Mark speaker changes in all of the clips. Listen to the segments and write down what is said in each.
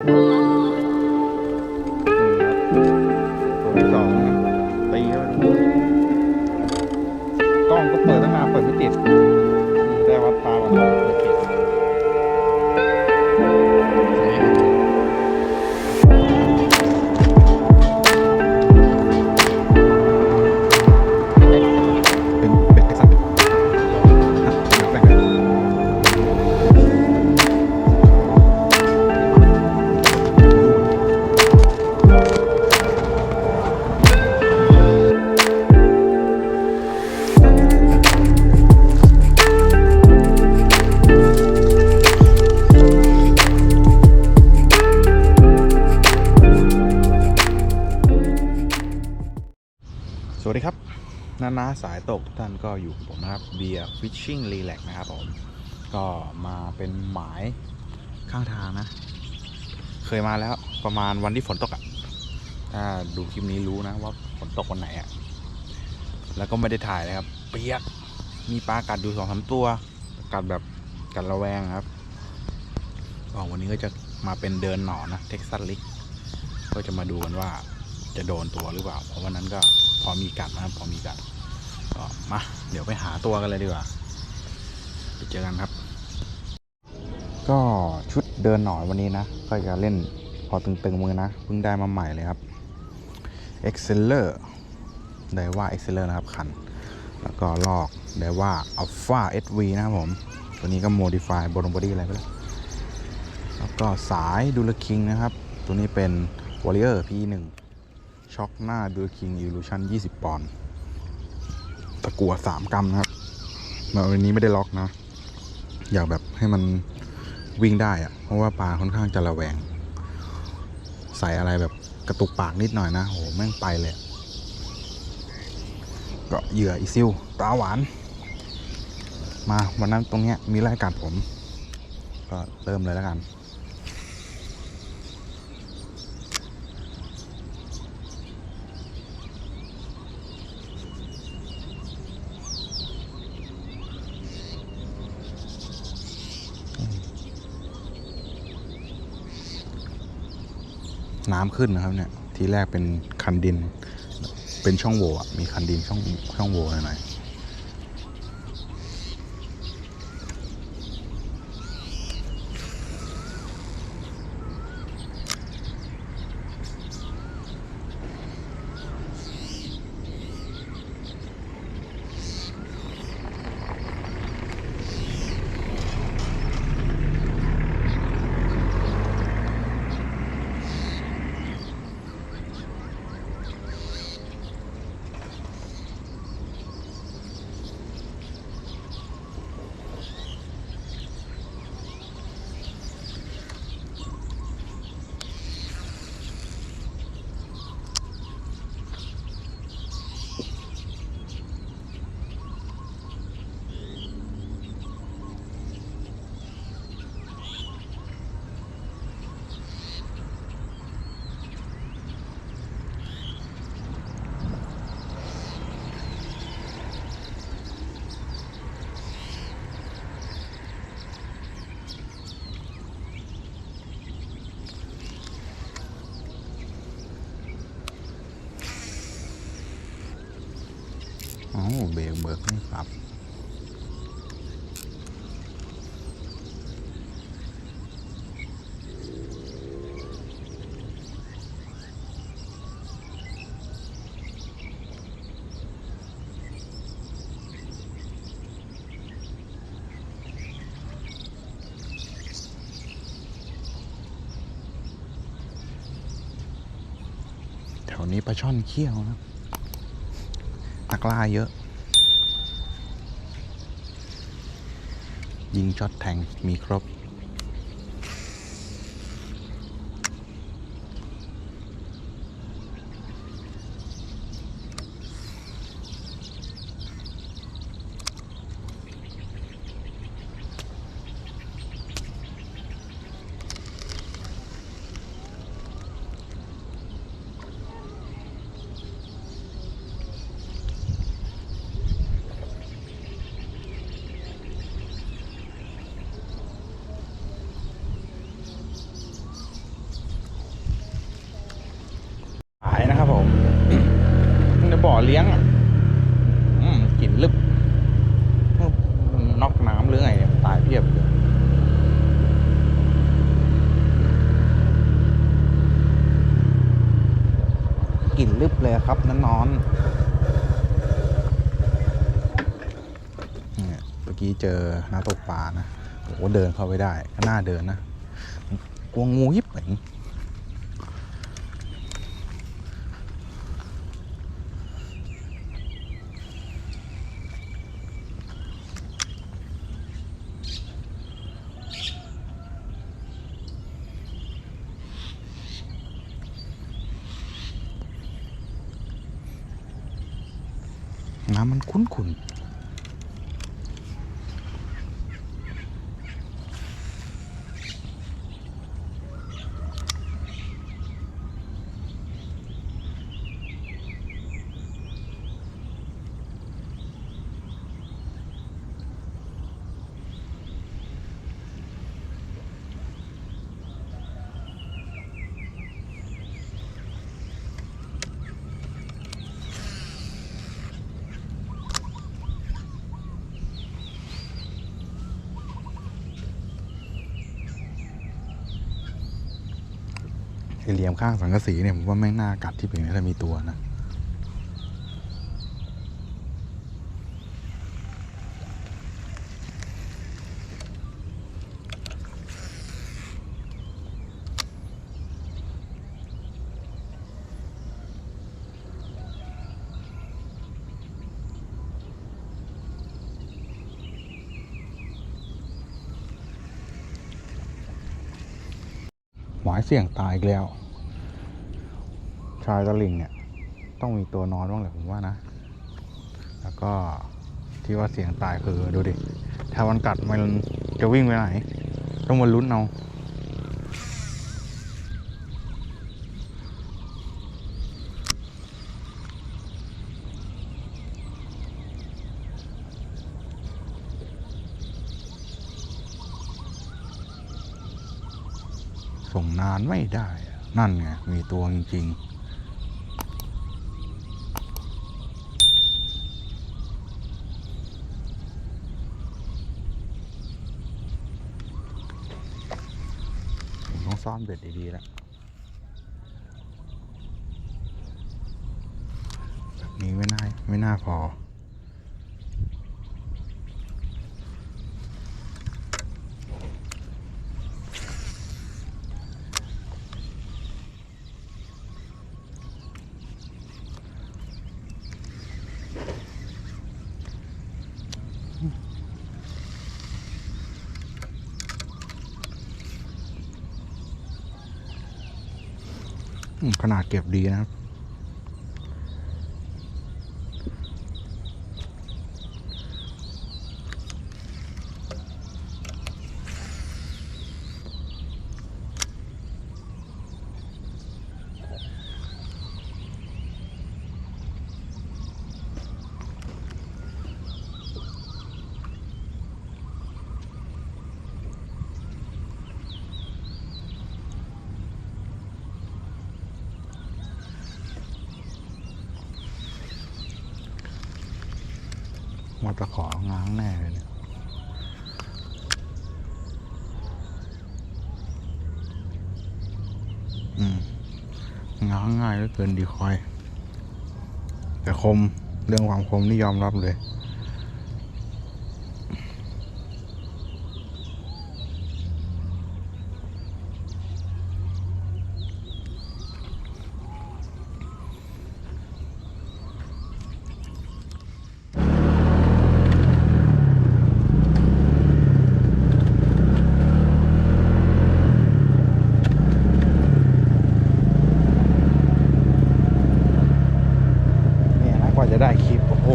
Speaker 1: ตัว สายตกทุกท่านก็อยู่ผมนะครับเบียร์ฟิชชิ่งรีแลกนะครับผม ก็มาเป็นหมายข้างทางนะ เคยมาแล้วประมาณวันที่ฝนตกอะ่ะ ถ้าดูคลิปนี้รู้นะว่าฝนตกวันไหนอะ่ะ แล้วก็ไม่ได้ถ่ายเลยครับ เปียก มีปลากัดอยู่สองสามตัว กัดแบบกัดระแวงครับก็วันนี้ก็จะมาเป็นเดินหนอนนะเท็กซัสลิกก็จะมาดูกันว่าจะโดนตัวหรือเปล่า เพราะวันนั้นก็พอมีกัดนะครับ พอมีกัด ก็มาเดี๋ยวไปหาตัวกันเลยดีกว่าไปเจอกันครับ ก็ชุดเดินหน่อยวันนี้นะ ก็จะเล่นพอตึงๆมือนะเพิ่งได้มาใหม่เลยครับ Exceller ไดว่า Exceller นะครับคัน แล้วก็ลอกไดว่า Alpha SV นะครับผม ตัวนี้ก็ Modify บนบอดี้อะไรไปแล้ว แล้วก็สายดูลคิงนะครับ ตัวนี้เป็น Warrior P1 ช็อกหน้าดูลคิง Illusion 20 ปอนด์ ตะกั่ว3กรัมนะครับมาวันนี้ไม่ได้ล็อกนะ อยากแบบให้มันวิ่งได้อะเพราะว่าปลาค่อนข้างจะระแวง ใส่อะไรแบบกระตุกปากนิดหน่อยนะโหแม่งไปเลยก็เหยื่ออีซิวตาหวาน มาวันนั้นตรงเนี้ยมีรายการผม ก็เริ่มเลยแล้วกัน น้ำขึ้นนะครับเนี่ยทีแรกเป็นคันดิน เป็นช่องโหว่อะมีคันดินช่องช่องโหว่หน่อยอ๋อเบรกเบิกไม่ปรับแถวนี้ปลาช่อนเขี้ยวนะตะกร้าเยอะ ยิงช็อตแทงมีครบ อ เลี้ยงอะ อืมกลิ่นลึบมันน็อกน้ำหรือไงเนี่ยตายเพียบเลยกลิ่นลึบเลยครับนั่นนอน เนี่ยเมื่อกี้เจอน้าตกปลานะโอ้โหเดินเข้าไปได้ก็น่าเดินนะกลัวงูยิบเหมือน มันคุ้นขุนไอ เหลี่ยมข้างสังกะสีเนี่ยผมว่าแม่งน่ากัดที่เป็นถ้ามีตัวนะ หมายเสี่ยงตายอีกแล้ว ชายตะลิงเนี่ย ต้องมีตัวนอนบ้างแหละผมว่านะ แล้วก็ที่ว่าเสียงตายคือดูดิ ถ้ามันกัดมันจะวิ่งไปไหน ต้องมาลุ้นเอา ส่งนานไม่ได้ นั่นไง มีตัวจริงๆผมต้องซ่อนเบ็ดดีๆแล้วแบบนี้ไม่น่าไม่น่าพอ ขนาดเก็บดีนะครับ มา ตะของ้างแน่เลยเนี่ยง้างง่ายเหลือเกินดีคอย แต่คมเรื่องความคมนี่ยอมรับเลยนะกว่าจะได้ คลิปโอ้โห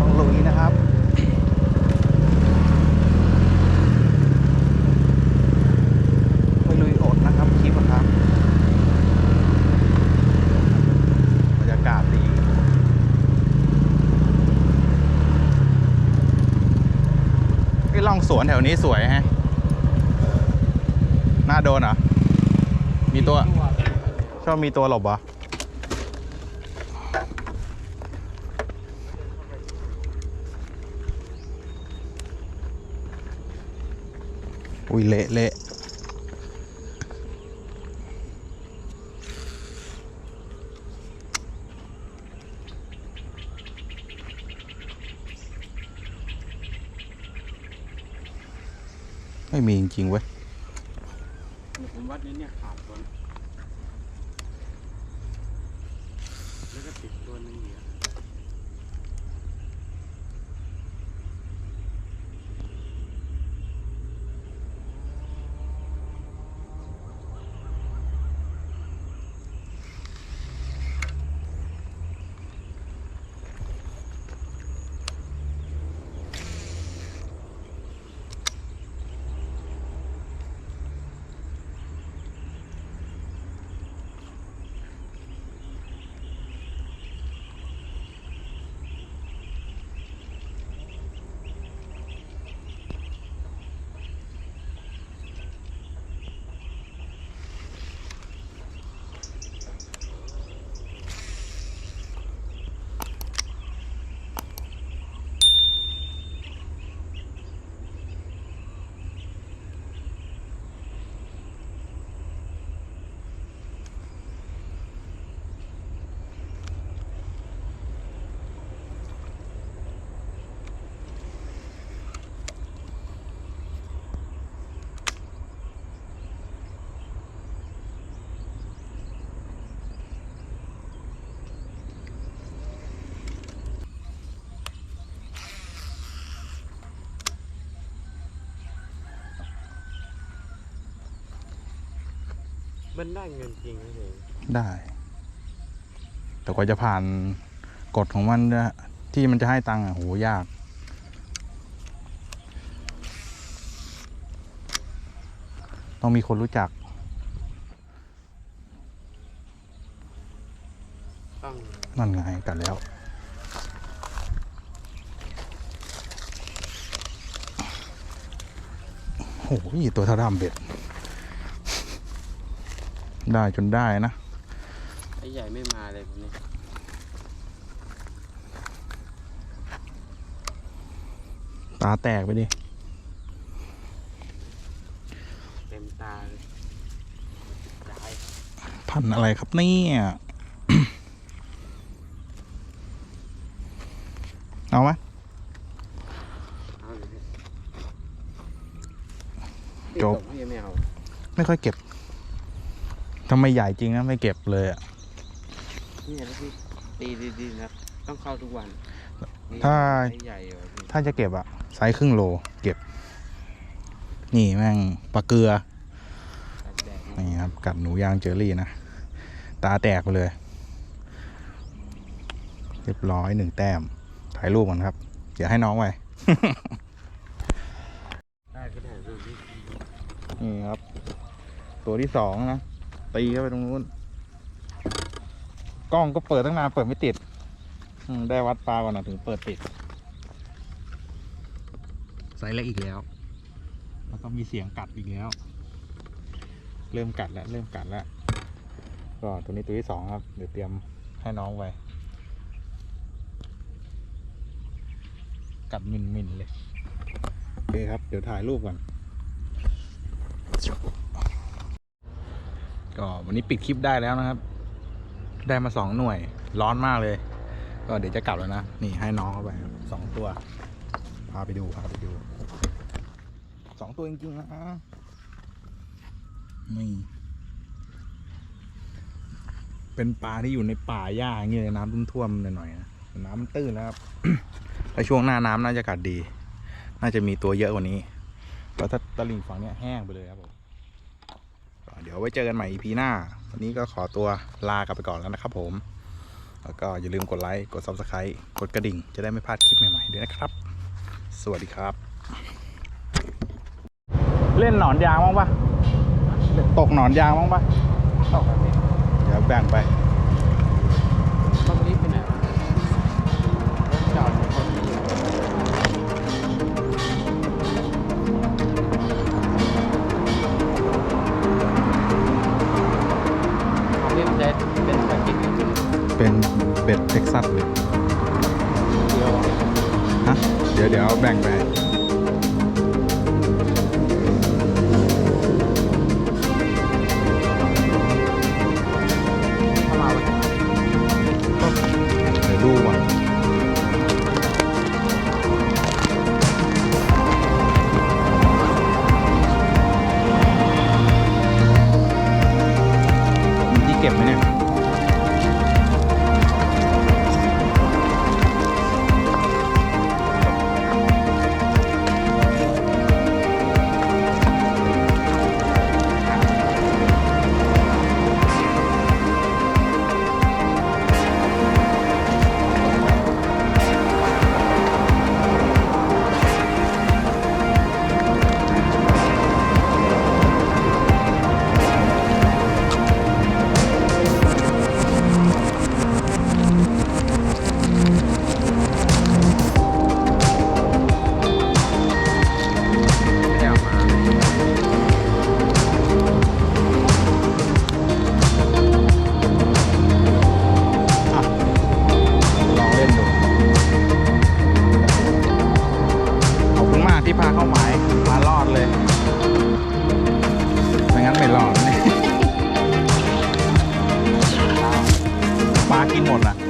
Speaker 1: ต้องลุยนะครับไม่ลุยอดนะครับคลิปอะครับบรรยากาศดีไอ้ล่องสวนแถวนี้สวยฮะน่าโดนเหรอมีตัวชอบมีตัวหลบเหรอ อุ้ยเละเละไม่มีจริงๆเว้ย
Speaker 2: ผมวัดนี้เนี่ยขาดตัวนะแล้วก็ติดตัวหนึงอยู่ มันได้เงินจริงนะเอง
Speaker 1: ได้ แต่กว่าจะผ่านกฎของมันนะที่มันจะให้ตังค์อะโหยาก ต้องมีคนรู้จัก
Speaker 2: ต้อง
Speaker 1: นั่นไงกันแล้ว โอ้โหตัวเท่าดำเบ็ด ได้จนได้นะ
Speaker 2: ไอ้ใหญ่ไม่มาเลยผมนี่
Speaker 1: ตาแตกไปดิ
Speaker 2: เต็มตาเลยย้าย
Speaker 1: พันธุ์อะไรครับเนี่ยเอาไหม
Speaker 2: เอาเลย
Speaker 1: จบ
Speaker 2: พี่ไม่เอา
Speaker 1: ไม่ค่อยเก็บ ทำไมใหญ่จริงนะไม่เก็บเลยอะ
Speaker 2: นี่แล้วพี่ตีดีๆนะต้องเข้าทุกวันนี่
Speaker 1: ถ้า
Speaker 2: ไอ้ใหญ่เหรอพี่
Speaker 1: ถ้าจะเก็บอะไซส์ครึ่งโลเก็บ นี่แม่งปลาเกลือ
Speaker 2: ตัดแดด
Speaker 1: นี่ครับ กัดหนูยางเจอรี่นะ ตาแตกไปเลย เรียบร้อยหนึ่งแต้ม ถ่ายรูปก่อนครับ เดี๋ยวให้น้องไว้
Speaker 2: ได้ก็ได้รูปพี่
Speaker 1: นี่ครับ ตัวที่สองนะ ตีเข้าไปตรงนู้น กล้องก็เปิดตั้งนานเปิดไม่ติดอืมได้วัดปลาก่อนนะถึงเปิดติดไซส์เล็กอีกแล้ว แล้วก็มีเสียงกัดอีกแล้ว เริ่มกัดแล้ว เริ่มกัดแล้ว ก็ตัวนี้ตัวที่สองครับ เดี๋ยวเตรียมให้น้องไว้ กัดมินมินๆเลย โอเคครับ เดี๋ยวถ่ายรูปก่อน ก็วันนี้ปิดคลิปได้แล้วนะครับ ได้มาสองหน่วยร้อนมากเลย ก็เดี๋ยวจะกลับแล้วนะ นี่ให้น้องเข้าไปสองตัว พาไปดูพาไปดูสองตัวจริงๆนะนี่เป็นปลาที่อยู่ในป่าหญ้าเงี้ยน้ำท่วมๆหน่อยๆนะน้ำตื้นแล้วครับแล้วช่วงหน้าน้ำน่าจะกัดดี น่าจะมีตัวเยอะกว่านี้แล้วถ้าตะลิ่งฝั่งนี้แห้งไปเลยครับผม เดี๋ยวไว้เจอกันใหม่ EP หน้า วันนี้ก็ขอตัวลากลับไปก่อนแล้วนะครับผม แล้วก็อย่าลืมกดไลค์ กด Subscribe กดกระดิ่ง จะได้ไม่พลาดคลิปใหม่ๆด้วยนะครับ สวัสดีครับ เล่นหนอนยางบ้างปะตกหนอนยางบ้างปะ
Speaker 2: เข้ากันเลย
Speaker 1: เดี๋ยวแบ่งไป ท็กซัสเลย
Speaker 2: เดี๋ยว
Speaker 1: เดี๋ยวแบ่งไป ปลากินหมดอ่ะ